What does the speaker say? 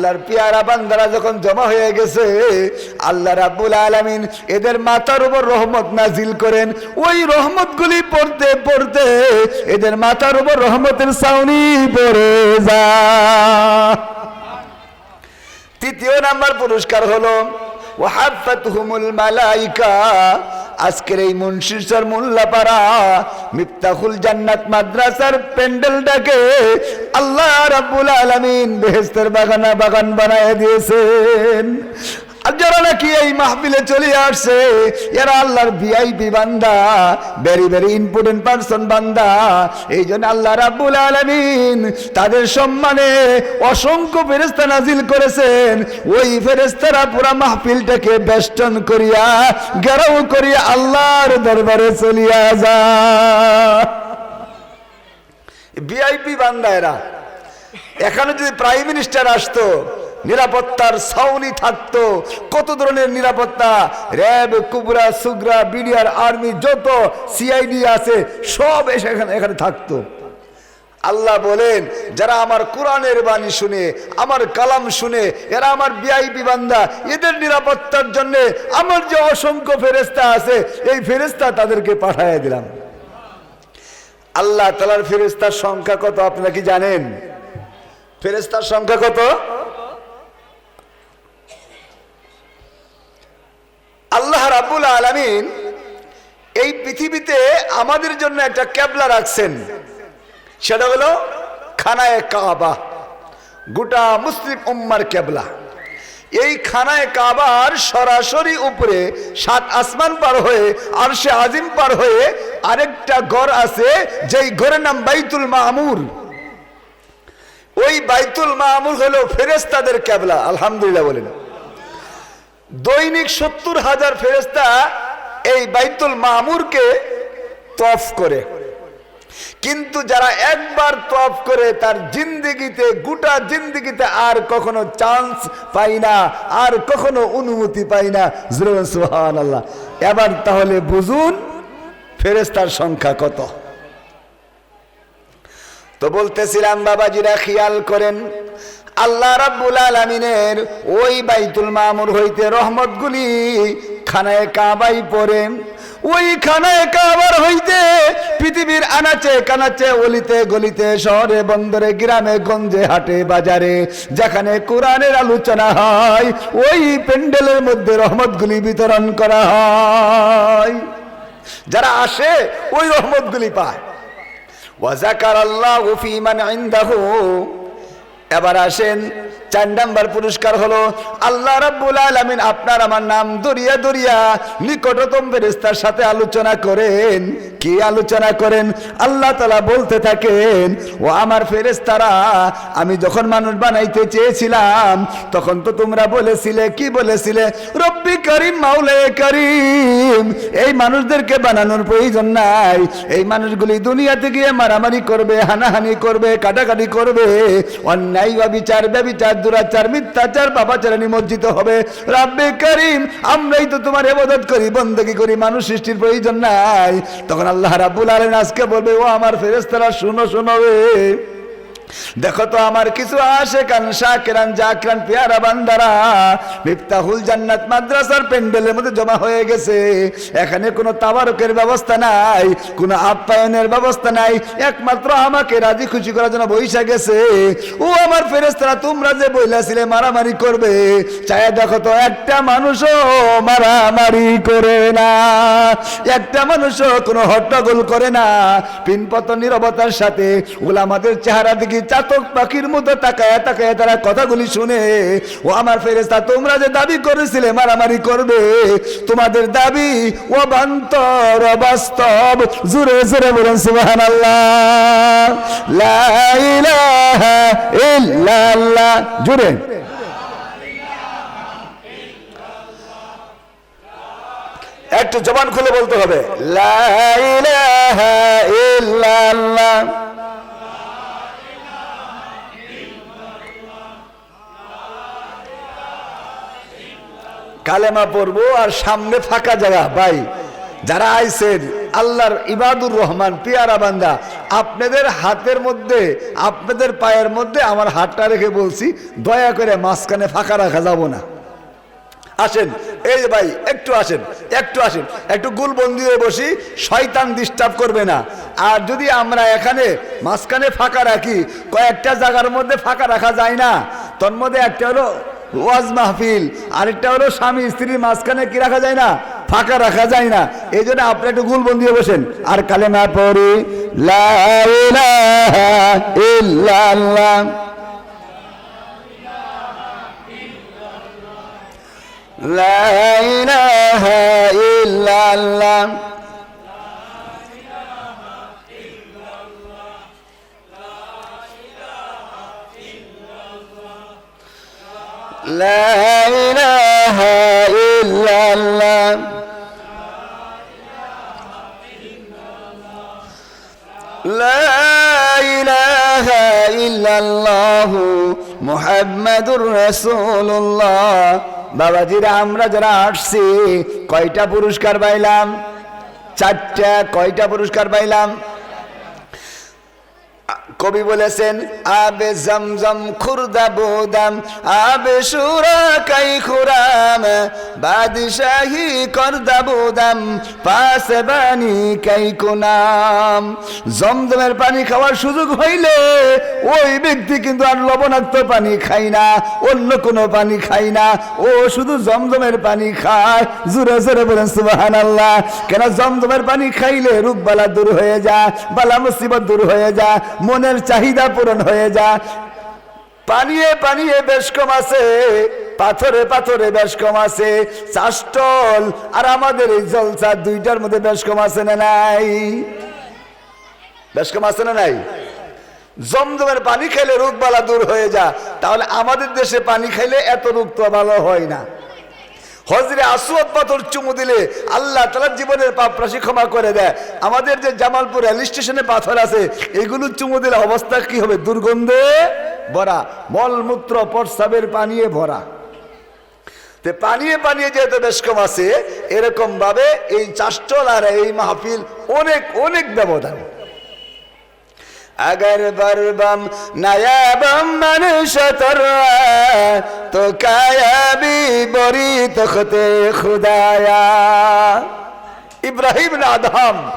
আল্লাহর পিয়ারা বান্দারা যখন জমা হয়ে গেছে, আল্লাহ রাব্বুল আলামিন এদের মাথার উপর রহমত নাজিল করেন। ওই রহমতগুলি পড়তে পড়তে এদের মাথার উপর রহমতের ছাউনি পড়ে যা তৃতীয় নাম্বার পুরস্কার হলো, ওয়াহাফাতহুমুল মালাইকা। আজকের এই মুন্সিরসর মোল্লাপাড়া, মিফতাহুল জান্নাত মাদ্রাসার প্যান্ডেলটাকে আল্লাহ রাব্বুল আলামিন বেহেস্তের বাগানা বাগান বানায় দিয়েছেন। আর যারা নাকি এই মাহফিলে চলে আসছে, এরা আল্লাহর ভিআইপি বান্দা ভেরি ভেরি ইম্পর্টেন্ট পার্সন বান্দা। এই জন্য আল্লাহ রাব্বুল আলামিন তাদের সম্মানে অসংখ্য ফেরেস্তা নাজিল করেছেন। ওই ফেরেস্তারা পুরা মাহফিলটাকে বেষ্টন করিয়া গেরাও করিয়া আল্লাহর দরবারে চলিয়া যা ভিআইপি বান্দা এরা। এখানে যদি প্রাইম মিনিস্টার আসতো নিরাপত্তার সাউনি থাকতো। কত ধরনের নিরাপত্তা? র্যাব, কুবরা, সুগরা, বিডিআর, আর্মি, যত সিআইডি আছে, সব এসে এখানে এখানে থাকতো। আল্লাহ বলেন, যারা আমার কোরআনের বাণী শুনে, আমার কালাম শুনে, এরা আমার বিআইপি বান্দা, এদের নিরাপত্তার জন্য আমার যে অসংখ্য ফেরেস্তা আছে, এই ফেরেস্তা তাদেরকে পাঠাইয়া দিলাম। আল্লাহ তালার ফেরেস্তার সংখ্যা কত, আপনারা কি জানেন? ফেরেস্তার সংখ্যা কত? আলামিন এই পৃথিবীতে আমাদের জন্য একটা ক্যাবলা রাখছেন। সেটা হলো খানায় কাবা, গোটা মুসলিম উম্মার ক্যাবলা। এই খানায় কাবার সরাসরি উপরে সাত আসমান পার হয়ে আর সে আজিম পার হয়ে আরেকটা ঘর আছে, যেই ঘরের নাম বাইতুল মামুর। ওই বাইতুল মামুর হলো ফেরেস্তাদের ক্যাবলা, আলহামদুলিল্লাহ বলেন। দৈনিক সত্তর হাজার ফেরেস্তা এই বাইতুল মামুরকে তফ করে। কিন্তু যারা একবার তফ করে, তার জিন্দিগিতে, গোটা জিন্দিগিতে আর কখনো চান্স পাই না, আর কখনো অনুমতি পাই না। আল্লাহ এবার তাহলে বুঝুন ফেরেস্তার সংখ্যা কত? তো বলতেছিলাম, বাবাজিরা খেয়াল করেন, আল্লাহ রাব্বুল আলামিনের ওই বাইতুল মামুর হইতে রহমতগুলি খানায় কাবাই পড়ে ওই খানায় কাবার হইতে পৃথিবীর আনাচে কানাচে, অলিতে গলিতে, শহরে, বন্দরে, গ্রামে, গঞ্জে, হাটে, বাজারে, যেখানে কোরআনের আলোচনা হয়, ওই প্যান্ডেলের মধ্যে রহমতগুলি বিতরণ করা হয়। যারা আসে, ওই রহমতগুলি পায়। ওয়াজাকার আল্লাহ ফিমান ইনদাহু। এবার আসেন, চার নাম্বার পুরস্কার হলো আল্লাহ রাব্বুল আলামিন আপনার আমার নাম দরিয়া দরিয়া নিকটতম ফেরেশতার সাথে আলোচনা করেন। কি আলোচনা করেন? আল্লাহ তালা বলতে থাকেন, ও আমার ফেরেশতারা, আমি যখন মানুষ বানাইতে চেয়েছিলাম, তখন তো তোমরা বলেছিলে, কি বলেছিলে? রব্বি করিম মাওলে করিম। এই মানুষদেরকে বানানোর প্রয়োজন নাই। এই মানুষগুলি দুনিয়াতে গিয়ে মারামারি করবে, হানাহানি করবে, কাটাকাটি করবে। অন্যায় বা বিচার ব্যবিচার, দুরাচার, মিথ্যাচার পাপাচারে নিমজ্জিত হবে। রাব্বে করিম, আমরাই তো তোমার এবাদত করি, বন্দগি করি, মানুষ সৃষ্টির প্রয়োজন নাই। তখন আল্লাহ রাব্বুল আলামিন আজকে বলবে, ও আমার ফেরেশতারা, শুনো শুনো দেখো তো আমার কিছু আসে কান শাকেরান, জাকরান, পেয়ারা বান্দারা, মিফতাহুল জান্নাত মাদ্রাসার প্যান্ডেলের মধ্যে জমা হয়ে গেছে। এখানে কোনো তাবারকের ব্যবস্থা নাই, কোনো আপ্যায়নের ব্যবস্থা নাই। একমাত্র আমাকে রাজি খুশি করার জন্য বৈশা গেছে। ও আমার ফেরেস্তারা তোমরা যে বইলাছিলে মারামারি করবে চাই দেখো তো একটা মানুষও মারামারি করে না। একটা মানুষও কোনো হট্টগোল করে না। পিনপত নিরবতার সাথে ওগুলো আমাদের চেহারা দিকে চাতক পাখির মতো তাকায় তাকায় তারা কথাগুলি শুনে, ও আমার ফেরেস্তা তোমরা যে দাবি করেছিলে মারামারি করবে, তোমাদের দাবি ও বান্তর বাস্তব জুড়ে জুড়ে বলেন সুবাহান আল্লাহ জুড়ে একটু জবান খুলে বলতে হবে। লা ইলাহা ইল্লাল্লাহ। কালেমা পড়ব আর সামনে ফাঁকা জায়গা, ভাই। যারা আইসেন আল্লাহর ইবাদুর রহমান, পিয়ারা বান্দা, আপনাদের হাতের মধ্যে, আপনাদের পায়ের মধ্যে আমার হাতটা রেখে বলছি, দয়া করে মাঝখানে ফাঁকা রাখা যাব না। আসেন, এই ভাই, একটু আসেন একটু আসেন, একটু গুলবন্দি হয়ে বসি, শয়তান ডিস্টার্ব করবে না। আর যদি আমরা এখানে মাঝখানে ফাঁকা রাখি, কয়েকটা জায়গার মধ্যে ফাঁকা রাখা যায় না। তোর মধ্যে একটা হলো ওয়াজ মাহফিল। আরেকটা হলো স্বামী, স্ত্রীর মাঝখানে কি রাখা যায় না? ফাঁকা রাখা যায় না। এই জন্য আপনি একটু গুলবন্দি হয়ে বসেন। আর কালেমা পড়ি, লা ইলাহা ইল্লাল্লাহ। لا إله إلا الله لا إله إلا الله لا إله إلا الله محمد رسول الله বাবাজিরা আমরা যারা আসছি কয়টা পুরস্কার পাইলাম চারটা কয়টা পুরস্কার পাইলাম কবি বলেছেন, আবে জমজম খুরদা বোদাম, আবে সুরা কাই খুরাম, বাদশাহী করদা বোদাম, পাশ বানি কাই কুনাম। জমজমের পানি খাওয়ার সুযোগ হইলে ওই ব্যক্তি কিন্তু আর লবণাক্ত পানি খায় না, অন্য কোনো পানি খায় না। ও শুধু জমজমের পানি খায়। জোরে জোরে বলেন সুবাহান আল্লাহ কেন জমজমের পানি খাইলে রোগ বালা দূর হয়ে যায় বালা মুসিবত দূর হয়ে যায় মনের চাহিদা পূরণ হয়ে যায়। পানিয়ে পানিয়ে বেশ কম আছে, পাথরে পাথরে বেশ কম আছে চাষটল আর আমাদের এই জলসা দুইটার মধ্যে বেশ কম আছে না নাই? বেশ কম আছে না নাই? জমজমের পানি খাইলে রোগ বালা দূর হয়ে যা তাহলে আমাদের দেশে পানি খাইলে এত রোগ তো ভালো হয় না। হজরে আসুয়াদ পাথর চুমু দিলে আল্লাহ তালার জীবনের পাপ রাশি ক্ষমা করে দেয়। আমাদের যে জামালপুর রেল স্টেশনে পাথর আছে, এগুলো চুমু দিলে অবস্থা কি হবে? দুর্গন্ধে ভরা। মলমূত্র, প্রস্রাবের পানিয়ে ভরা। তে পানিয়ে পানিয়ে যেহেতু বেশ কম আছে এরকম ভাবে এই চাষ্টল আর এই মাহফিল অনেক অনেক ব্যবধান। اگر بربم نیابم من شطر تو کایا بی بری تخت خدایا ابراهیم آدم